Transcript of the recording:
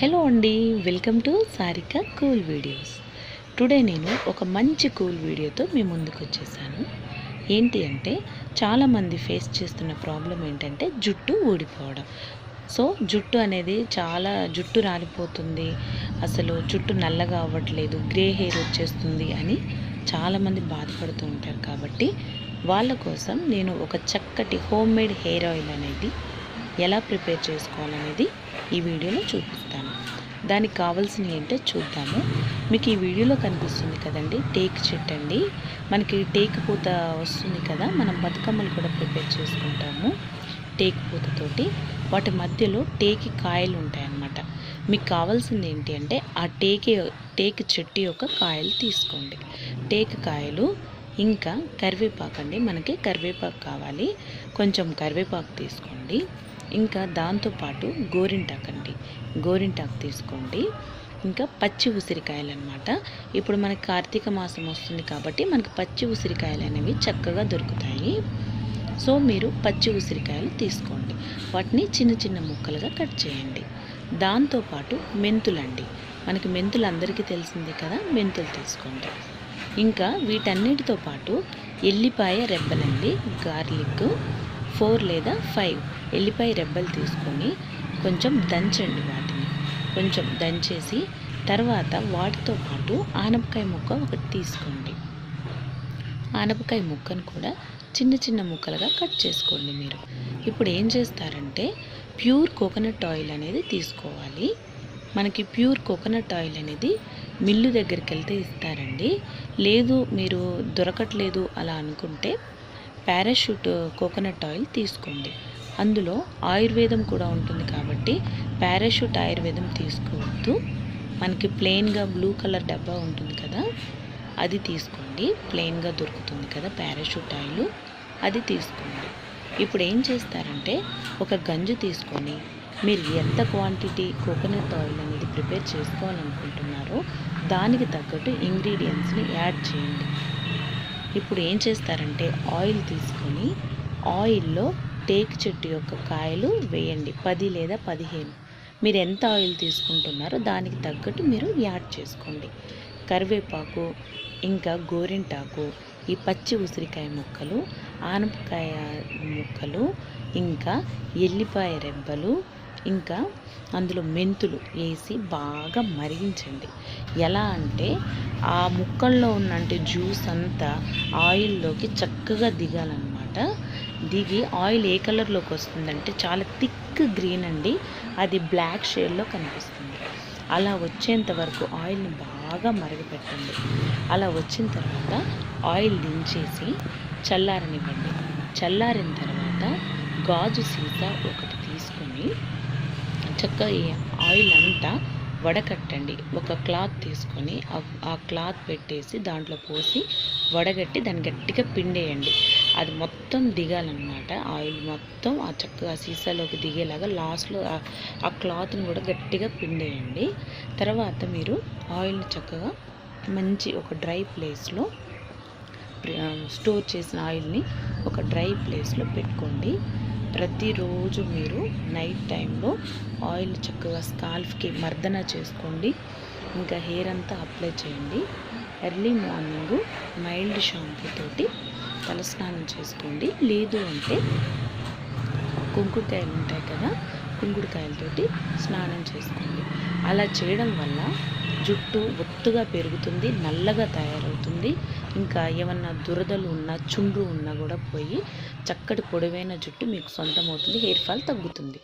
Hello అండి welcome to Sarika cool videos. Today నేను ఒక మంచి కూల్ వీడియోతో మీ ముందుకు వచ్చేసాను ఏంటి అంటే చాలామంది ఫేస్ చేస్తున్న ప్రాబ్లం ఏంటంటే జుట్టు ఊడిపోవడం. సో జుట్టు అనేది చాలా జుట్టు రాలిపోతుంది. అసలు జుట్టు నల్లగా అవ్వట్లేదు గ్రే హెయిర్ వచ్చేస్తుంది అని చాలామంది బాధపడుతూ ఉంటారు కాబట్టి వాళ్ళ కోసం నేను ఒక చక్కటి హోమ్ మేడ్ హెయిర్ ఆయిల్ అనేది ఎలా ప్రిపేర్ చేసుకోవాలనేది ఈ వీడియోలో చూపిస్తాను. దానికి కావాల్సినవి ఏంటో చూద్దాము. మీకు ఈ వీడియోలో కనిపిస్తుంది కదండి టేక్ చెట్టు అండి. మనకి టేక్ పూత వస్తుంది కదా మనం బతుకమ్మలు కూడా ప్రిపేర్ చేసుకుంటాము టేక్ పూతతోటి వాటి మధ్యలో టేకి కాయలు ఉంటాయన్నమాట. మీకు కావాల్సింది ఏంటి అంటే ఆ టేకి టేక్ చెట్టు యొక్క కాయలు తీసుకోండి. టేక్ కాయలు ఇంకా కరివేపాకు అండి. మనకి కరివేపాకు కావాలి. కొంచెం కరివేపాకు తీసుకోండి. ఇంకా దాంతోపాటు గోరింటాకు అండి గోరింటాకు తీసుకోండి. ఇంకా పచ్చి ఉసిరికాయలు అనమాట ఇప్పుడు మనకి కార్తీక మాసం వస్తుంది కాబట్టి మనకి పచ్చి ఉసిరికాయలు అనేవి చక్కగా దొరుకుతాయి. సో మీరు పచ్చి ఉసిరికాయలు తీసుకోండి. వాటిని చిన్న చిన్న ముక్కలుగా కట్ చేయండి. దాంతోపాటు మెంతులండి. మనకి మెంతులు అందరికీ తెలిసిందే కదా మెంతులు తీసుకోండి. ఇంకా వీటన్నిటితో పాటు ఎల్లిపాయ రెబ్బలండి గార్లిక్ ఫోర్ లేదా ఫైవ్. ఎల్లిపాయ రెబ్బలు తీసుకొని కొంచెం దంచండి వాటిని. కొంచెం దంచేసి తర్వాత వాటితో పాటు ఆనపకాయ ముక్క ఒకటి తీసుకోండి. ఆనపకాయ ముక్కను కూడా చిన్న చిన్న ముక్కలుగా కట్ చేసుకోండి మీరు. ఇప్పుడు ఏం చేస్తారంటే ప్యూర్ కోకోనట్ ఆయిల్ అనేది తీసుకోవాలి. మనకి ప్యూర్ కోకోనట్ ఆయిల్ అనేది మిల్లు దగ్గరికి వెళ్తే ఇస్తారండి. లేదు మీరు దొరకట్లేదు అలా అనుకుంటే పారాషూట్ కోకోనట్ ఆయిల్ తీసుకోండి. అందులో ఆయుర్వేదం కూడా ఉంటుంది కాబట్టి పారాషూట్ ఆయుర్వేదం తీసుకోవద్దు. మనకి ప్లెయిన్గా బ్లూ కలర్ డబ్బా ఉంటుంది కదా అది తీసుకోండి. ప్లెయిన్గా దొరుకుతుంది కదా పారాషూట్ ఆయిల్ అది తీసుకోండి. ఇప్పుడు ఏం చేస్తారంటే ఒక గంజు తీసుకొని మీరు ఎంత క్వాంటిటీ కోకోనట్ ఆయిల్ అనేది ప్రిపేర్ చేసుకోవాలనుకుంటున్నారో దానికి తగ్గట్టు ఇంగ్రీడియంట్స్ని యాడ్ చేయండి. ఇప్పుడు ఏం చేస్తారంటే ఆయిల్ తీసుకొని ఆయిల్లో టేక్ చెట్టు యొక్క కాయలు వేయండి. పది లేదా పదిహేను. మీరు ఎంత ఆయిల్ తీసుకుంటున్నారో దానికి తగ్గట్టు మీరు యాడ్ చేసుకోండి. కరివేపాకు ఇంకా గోరింటాకు ఈ పచ్చి ఉసిరికాయ ముక్కలు ఆనపకాయ ముక్కలు ఇంకా ఎల్లిపాయ రెబ్బలు ఇంకా అందులో మెంతులు వేసి బాగా మరిగించండి. ఎలా అంటే ఆ ముక్కల్లో ఉన్నంటే జ్యూస్ అంతా ఆయిల్లోకి చక్కగా దిగాలన్నమాట. దిగి ఆయిల్ ఏ కలర్లోకి వస్తుందంటే చాలా థిక్ గ్రీన్ అండి. అది బ్లాక్ షేడ్లో కనిపిస్తుంది. అలా వచ్చేంత వరకు ఆయిల్ని బాగా మరగపెట్టండి. అలా వచ్చిన తర్వాత ఆయిల్ దించేసి చల్లారనివ్వండి. చల్లారిన తర్వాత గాజు సీసా ఒకటి తీసుకొని చక్కగా ఆయిల్ అంతా వడకట్టండి. ఒక క్లాత్ తీసుకొని ఆ క్లాత్ పెట్టేసి దాంట్లో పోసి వడగట్టి దాన్ని గట్టిగా పిండేయండి. అది మొత్తం దిగాలన్నమాట. ఆయిల్ మొత్తం ఆ చక్కగా సీసాలోకి దిగేలాగా లాస్ట్లో ఆ క్లాత్ని కూడా గట్టిగా పిండేయండి తర్వాత మీరు ఆయిల్ని చక్కగా మంచి ఒక డ్రై ప్లేస్లో స్టోర్ చేసిన ఆయిల్ని ఒక డ్రై ప్లేస్లో పెట్టుకోండి. ప్రతిరోజు మీరు నైట్ టైంలో ఆయిల్ చక్కగా స్కాల్ఫ్కి మర్దన చేసుకోండి. ఇంకా హెయిర్ అంతా అప్లై చేయండి. ఎర్లీ మార్నింగ్ మైల్డ్ షాంపూ తోటి తలస్నానం చేసుకోండి. లేదు అంటే కుంకుడుకాయలు ఉంటాయి కదా కుంకుడుకాయలతోటి స్నానం చేసుకోండి. అలా చేయడం వల్ల జుట్టు ఒత్తుగా పెరుగుతుంది నల్లగా తయారవుతుంది. ఇంకా ఏమన్నా దురదలు ఉన్నా చుండ్రు ఉన్నా కూడా పోయి చక్కటి పొడవైన జుట్టు మీకు సొంతం అవుతుంది హెయిర్ ఫాల్ తగ్గుతుంది.